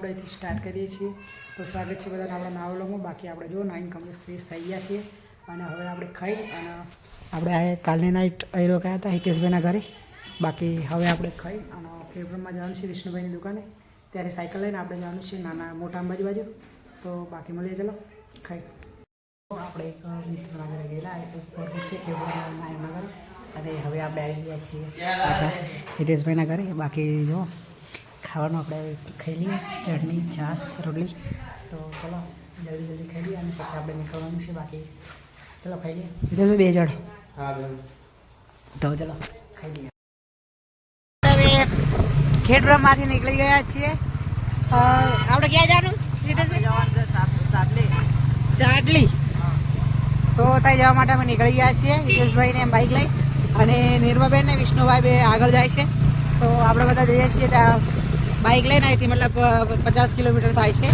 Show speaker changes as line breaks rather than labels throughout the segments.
આપણે સ્ટાર્ટ કરીએ છીએ. તો સ્વાગત છે બધાને. આપણા નાવલોમાં બાકી આપણે જો નાઇન કમ્પ્લીટ ફ્રેશ થઈ ગયા છીએ. અને હવે આપણે ખાઈ અને આપણે આ કાલની નાઇટ અહીં રોકાયા હતા? હિકેશભાઈના ઘરે. બાકી હવે આપણે ખાઈ અને ફેબ્રુઆરીમાં જવાનું છે વિષ્ણુભાઈની દુકાને. ત્યારે સાયકલ લઈને આપણે જવાનું છે નાના મોટા અંબાજી બાજુ. તો બાકી મળીએ, ચલો. ખાઈ. આપણે એક મિત્રના ઘરે ગયેલા ઉપર છે ફેબ્રુઆરીમાં એમના ઘરે. અને હવે આપણે આવી ગયા છીએ પાછા હિતેશભાઈના ઘરે. બાકી જો ખાવાનું આપણે ખાઈ લઈએ. ચટણી છાસ રોટલી. તો ચલો જલ્દી જલ્દી ખાઈ લઈએ અને પછી આપણે નીકળવાનું છે બાકી. ચલો ખાઈ લઈએ. હિતેશભાઈ બે જણ?
હા
તો ચલો ખાઈ લઈએ. ખેડબ્રહ્મમાંથી નીકળી ગયા છીએ. આપણે ક્યાં જવાનું? ચાટલી. તો ત્યાં જવા માટે અમે નીકળી ગયા છીએ. હિતેશભાઈને બાઇક લઈ. અને નિર્માબેન ને વિષ્ણુભાઈ બે આગળ જાય છે. તો આપણે બધા જઈએ છીએ ત્યાં. બાઇક લઈને અહીંથી મતલબ પચાસ કિલોમીટર થાય છે.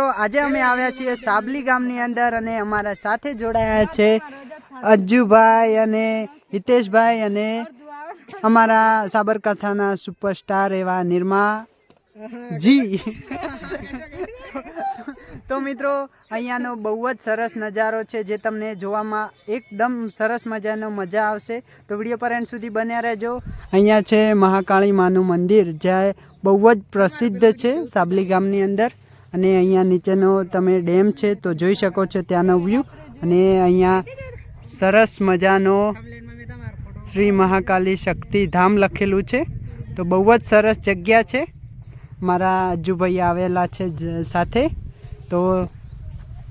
મિત્રો, આજે અમે આવ્યા છીએ સાબલી ગામની અંદર અને અમારા સાથે જોડાયા છે અજ્જુભાઈ અને હિતેશભાઈ અને અમારા સાબરકાંઠાના સુપરસ્ટાર એવા નિર્મા જી. તો મિત્રો, અહીંયાનો બહુ જ સરસ નજારો છે જે તમને જોવામાં એકદમ સરસ મજાનો મજા આવશે. તો વીડિયો પર એન્ડ સુધી બન્યા રહેજો. અહીંયા છે મહાકાળી માનું મંદિર, જ્યાં બહુ જ પ્રસિદ્ધ છે સાબલી ગામની અંદર. અને અહીંયા નીચેનો તમે ડેમ છે તો જોઈ શકો છો ત્યાંનો વ્યૂ અને અહીંયા સરસ મજાનો શ્રી મહાકાલી શક્તિધામ લખેલું છે. તો બહુ જ સરસ જગ્યા છે. મારા અજુભાઈ આવેલા છે સાથે. તો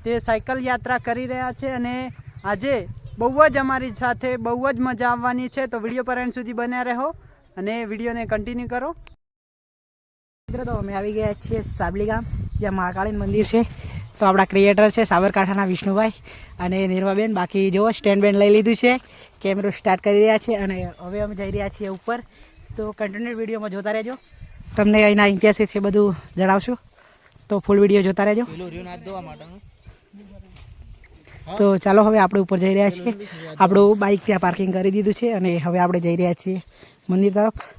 તે સાયકલ યાત્રા કરી રહ્યા છે અને આજે બહુ જ અમારી સાથે બહુ જ મજા આવવાની છે. તો વીડિયો પર એન્ડ સુધી બન્યા રહો અને વિડીયોને કન્ટિન્યુ કરો. મિત્રો, તો અમે આવી ગયા છીએ સાબલી ગામ. જ્યાં મહાકાળી મંદિર છે. તો આપણા ક્રિએટર છે સાબરકાંઠાના વિષ્ણુભાઈ અને નિર્માબેન બાકી જુઓ સ્ટેન્ડ બેન્ડ લઈ લીધું છે. કેમેરો સ્ટાર્ટ કરી રહ્યા છે અને હવે અમે જઈ રહ્યા છીએ ઉપર. તો કન્ટિન્યુ વિડીયોમાં જોતા રહેજો. તમને અહીંના ઇતિહાસ વિશે બધું જણાવશું. તો ફૂલ વીડિયો જોતા રહેજો. તો ચાલો હવે આપણે ઉપર જઈ રહ્યા છીએ. આપણું બાઇક ત્યાં પાર્કિંગ કરી દીધું છે અને હવે આપણે જઈ રહ્યા છીએ મંદિર તરફ.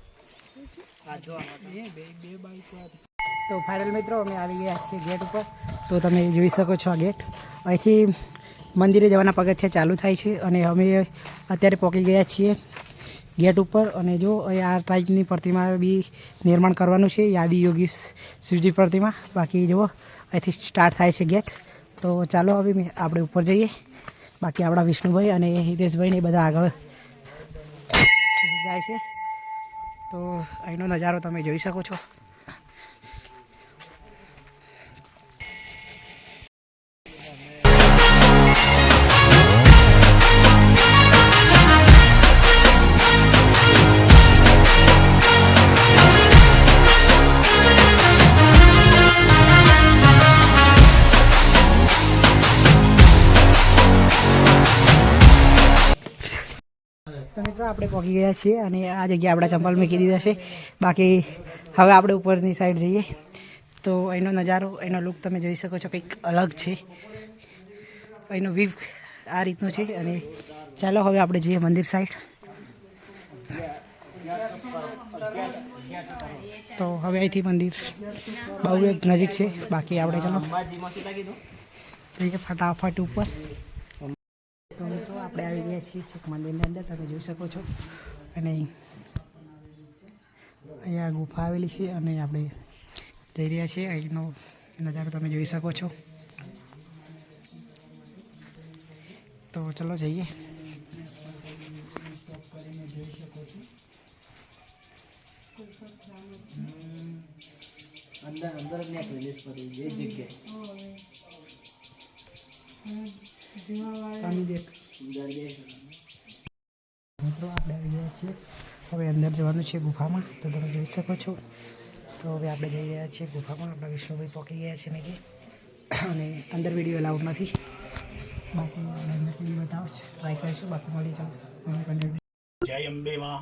તો ફાઇનલ મિત્રો, અમે આવી ગયા છીએ ગેટ ઉપર. તો તમે જોઈ શકો છો આ ગેટ અહીંથી મંદિરે જવાના પગથિયા ચાલુ થાય છે અને અમે અત્યારે પહોંચી ગયા છીએ ગેટ ઉપર. અને જો આ ટાઈપની પ્રતિમા બી નિર્માણ કરવાનું છે, યાદી યોગી શિવજી પ્રતિમા. બાકી જુઓ, અહીંથી સ્ટાર્ટ થાય છે ગેટ તો ચાલો હવે આપણે ઉપર જઈએ. બાકી આપણા વિષ્ણુભાઈ અને હિતેશભાઈ ને એ બધા આગળ જાય છે. તો અહીંનો નજારો તમે જોઈ શકો છો. આપણે પહોંચી ગયા છીએ અને આ જગ્યાએ આપણા ચંપલ મૂકી દીધા છે. બાકી હવે આપણે ઉપરની સાઈડ જઈએ. તો એનો નજારો, એનો લુક તમે જોઈ શકો છો કંઈક અલગ છે. એનો વ્યૂ આ રીતનું છે અને ચાલો હવે આપણે જઈએ મંદિર સાઈડ તો હવે અહીંથી મંદિર બહુ જ નજીક છે. બાકી આપણે ચાલો જઈએ ફટાફટ ઉપર. તો આપણે આવી ગયા છીએ છેક મંદિરની અંદર તમે જોઈ શકો છો. અને અહીંયા ગુફા આવેલી છે અને આપણે જઈ રહ્યા છીએ. અહીંનો નજારો તમે જોઈ શકો છો. તો ચલો જઈએ.
અંદર અંદર જગ્યાએ. બે
મિત્રો, આપણે આવી ગયા છીએ. હવે અંદર જવાનું છે ગુફામાં. તો તમે જોઈ શકો છો. તો હવે આપણે જઈ રહ્યા છીએ ગુફામાં. આપણા વિષ્ણુભાઈ પહોંચી ગયા છે નીચે અને અંદર વીડિયો એલાઉડ નથી. બાકી અંદરથી બતાવો ટ્રાય કરીશું. બાકી મળી જાઉં
જય અંબેમાં,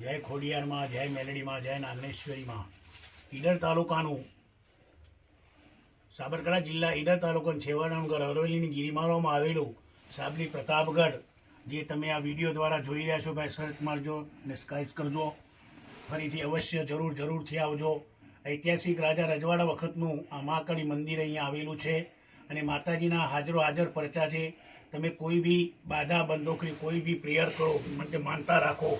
જય ખોડિયારમાં, જય મેલડીમાં, જય નાગનેશ્વરીમાં ઈડર તાલુકાનું સાબરકાંઠા જિલ્લા ઈડર તાલુકાનું છેવાડાનું ઘર અરવલ્લીની ગિરિમાળામાં આવેલું સાબલી પ્રતાપગઢ, જે તમે આ વીડિયો દ્વારા જોઈ રહ્યા છો ભાઈ સર્ચ મારજો ને સ્ક્રાઇબ કરજો. ફરીથી અવશ્ય જરૂર, જરૂરથી આવજો. ઐતિહાસિક રાજા રજવાડા વખતનું આ મહાકાળી મંદિર અહીંયા આવેલું છે અને માતાજીના હાજરો હાજર પરચા છે. તમે કોઈ બી બાધા, બંદોખરી, કોઈ બી પ્રેયર કરો, માટે માનતા રાખો.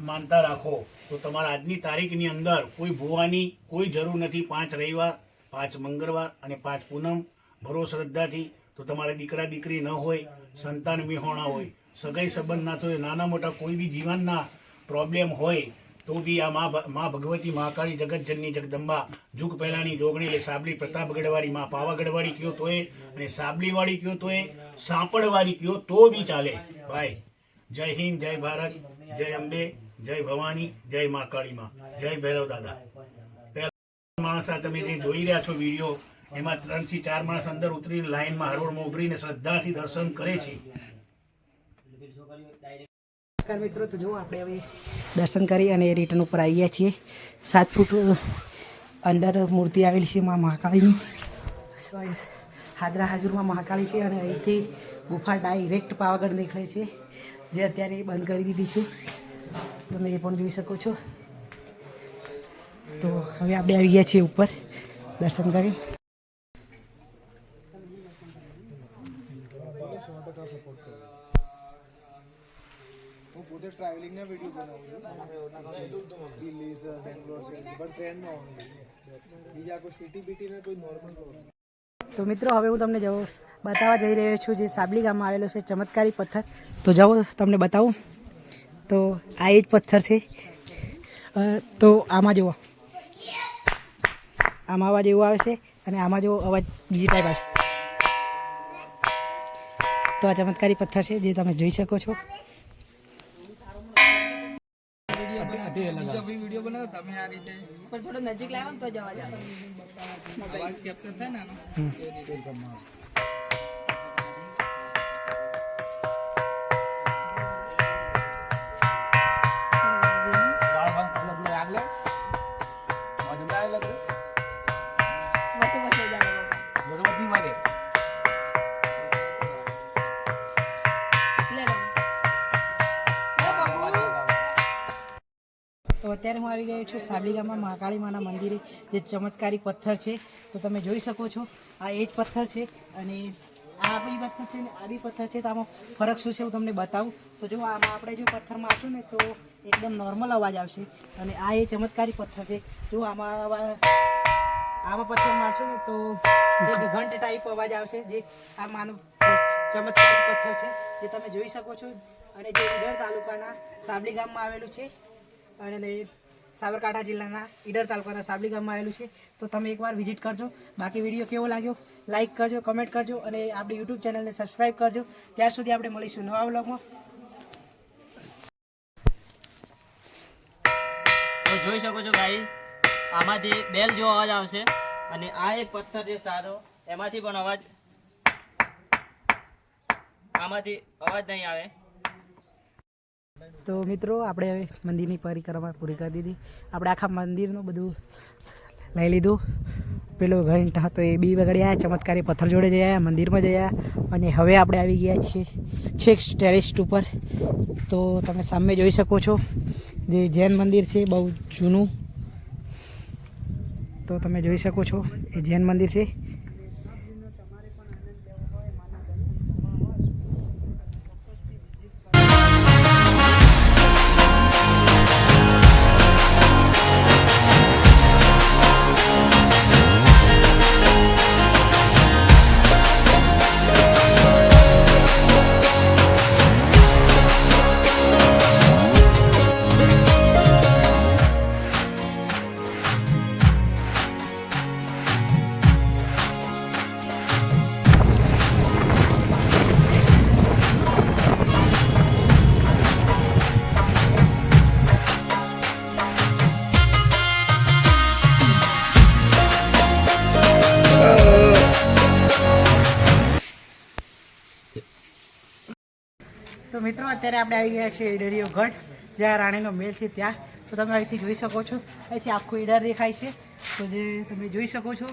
માનતા રાખો. તો તમારા આજની તારીખની અંદર કોઈ ભૂવાની કોઈ જરૂર નથી. પાંચ રવિવાર, પાંચ મંગળવાર અને પાંચ પૂનમ. ભરો શ્રદ્ધાથી તો તમારે દીકરા દીકરી ન હોય, સંતાન વિહોણા હોય, સગાઈ સંબંધ ના થયો, નાના મોટા કોઈ બી જીવનના પ્રોબ્લેમ હોય, તો બી આ મા ભગવતી મહાકાળી જગતજનની જગદંબા જુગ પહેલાની જોગણી એટલે સાબલી પ્રતાપગઢવાળી મા પાવાગઢવાળી કયો તોય અને સાબલીવાળી કયો તોય સાંપડવાળી કયો તો બી ચાલે. ભાઈ, જય હિન્દ, જય ભારત, જય અંબે, જય ભવાની, જય મા જય ભૈરવ દાદા. માણસા તમે જે જોઈ રહ્યા છો વીડિયો એમાં ત્રણથી ચાર માણસ અંદર ઉતરીને લાઈનમાં હરોળમાં ઉભરીને શ્રદ્ધાથી દર્શન કરે છે.
નમસ્કાર મિત્રો, તો જો આપણે હવે દર્શન કરી અને રિટર્ન ઉપર આવી ગયા છીએ. સાત ફૂટ અંદર મૂર્તિ આવેલી છે માં મહાકાળીની. હાજરા હાજુરમાં મહાકાળી છે અને અહીંથી ગુફા ડાયરેક્ટ પાવાગઢ નીકળે છે, જે અત્યારે બંધ કરી દીધી છે. તમે એ પણ જોઈ શકો છો. તો હવે આપણે આવી ગયા છીએ ઉપર દર્શન કરી.
પોતે ટ્રાવેલિંગના વીડિયો બનાવું દિલ્હી છે બેંગ્લોર છે પણ ટ્રેનમાં આવું બીજા કોઈ સિટી બીટીને કોઈ નોર્મલ
તો મિત્રો, હવે હું તમને જવું બતાવવા જઈ રહ્યો છું જે સાબલી ગામમાં આવેલો છે ચમત્કારી પથ્થર. તો જાઓ, તમને બતાવું. તો આ એ જ પથ્થર છે. તો આમાં જુઓ. આમાં અવાજ એવો આવે છે અને આમાં જુઓ, અવાજ બીજી ટાઈપ આવે તો આ ચમત્કારી પથ્થર છે જે તમે જોઈ શકો છો.
પણ થોડો નજીક લાવો ને તો જવા જાવ અવાજ કેપ્ચર થાય ને આનો.
અત્યારે હું આવી ગયો છું સાબલી ગામમાં મહાકાળી માના મંદિરે, જે ચમત્કારી પથ્થર છે. તો તમે જોઈ શકો છો, આ એ જ પથ્થર છે અને આ બી પથ્થર છે ને, આ બી પથ્થર છે. તો આમાં ફરક શું છે હું તમને બતાવું. તો જો આમાં આપણે જો પથ્થર મારશું ને, તો એકદમ નોર્મલ અવાજ આવશે. અને આ એ ચમત્કારી પથ્થર છે. જો આમાં આમાં પથ્થર મારશું ને, તો એક ઘંટ ટાઈપ અવાજ આવશે, જે આ માનો ચમત્કારી પથ્થર છે, જે તમે જોઈ શકો છો. અને જે ઉડર તાલુકાના સાબલી ગામમાં આવેલું છે અને સાબરકાંઠા જિલ્લાના ઈડર તાલુકાના સાબલી ગામમાં આવેલું છે. તો તમે એકવાર વિઝિટ કરજો. બાકી વીડિયો કેવો લાગ્યો? લાઇક કરજો કમેન્ટ કરજો અને આપણી યુટ્યુબ ચેનલને સબસ્ક્રાઈબ કરજો. ત્યાં સુધી આપણે મળીશું નવા
બ્લોગમાં જોઈ શકો છો ભાઈ આમાંથી બેલ જેવો અવાજ આવશે અને આ એક પથ્થર છે સાદો એમાંથી પણ અવાજ આમાંથી અવાજ નહીં આવે.
તો મિત્રો, આપણે હવે મંદિરની પરિક્રમા પૂરી કરી દીધી. આપણે આખા મંદિરનું બધું લઈ લીધું. પેલો ઘંટ હતો એ બી વગડ્યા ચમત્કારી પથ્થર જોડે જયા, મંદિરમાં જયા અને હવે આપણે આવી ગયા છીએ છેક ટેરેસ્ટ ઉપર. તો તમે સામે જોઈ શકો છો, જે જૈન મંદિર છે બહુ જૂનું. તો તમે જોઈ શકો છો, એ જૈન મંદિર છે. અત્યારે આપણે આવી ગયા છીએ ઈડરીયો ગઢ જ્યાં રાણીનો મેલ છે ત્યાં. તો તમે અહીંથી જોઈ શકો છો. અહીંથી આખું ઈડર દેખાય છે. તો જે તમે જોઈ શકો છો,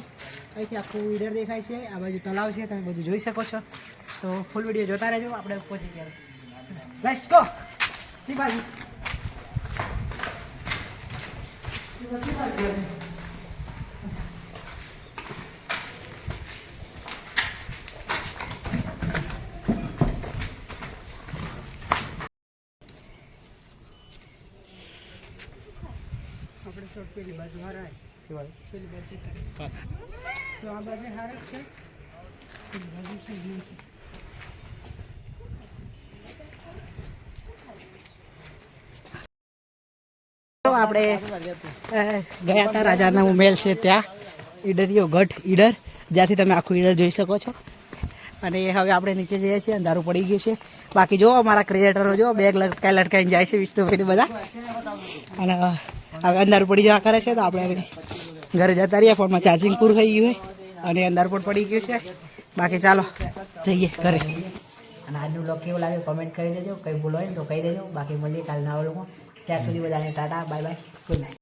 અહીંથી આખું ઈડર દેખાય છે. આ બાજુ તલાવ છે, તમે બધું જોઈ શકો છો. તો ફૂલ વીડિયો જોતા રહેજો. આપણે પહોંચી ગયા લેટ્સ ગો જી બાજુ. ચોક પેલી બાજુ હારા પેલી બાજુ તો આ બાજુ હારે છે. પેલી બાજુ છે આપણે ગયા હતા રાજાના ઉમેલ છે ત્યાં. ઈડરિયો ગઢ ઈડર. જ્યાંથી તમે આખું ઈડર જોઈ શકો છો. અને હવે આપણે નીચે જઈએ છીએ અંધારું પડી ગયું છે. બાકી જો અમારા ક્રિએટરો જો બેગ લટકાઈ લટકાઈને જાય છે વિષ્ણુભાઈ બધા. અને હવે અંદર પડી જવા કરે છે તો આપણે હવે ઘરે જતા રહીએ. ફોનમાં ચાર્જિંગ પૂરું થઈ ગયું હોય અને અંદર પણ પડી ગયું છે. બાકી ચાલો, જઈએ ઘરે. અને આજનું બ્લોગ કેવું લાગ્યું? કમેન્ટ કરી દેજો. કંઈ ભૂલ હોય તો કહી દેજો. બાકી મળીએ કાલના લોકો ત્યાં સુધી બધાને tata, bye bye good night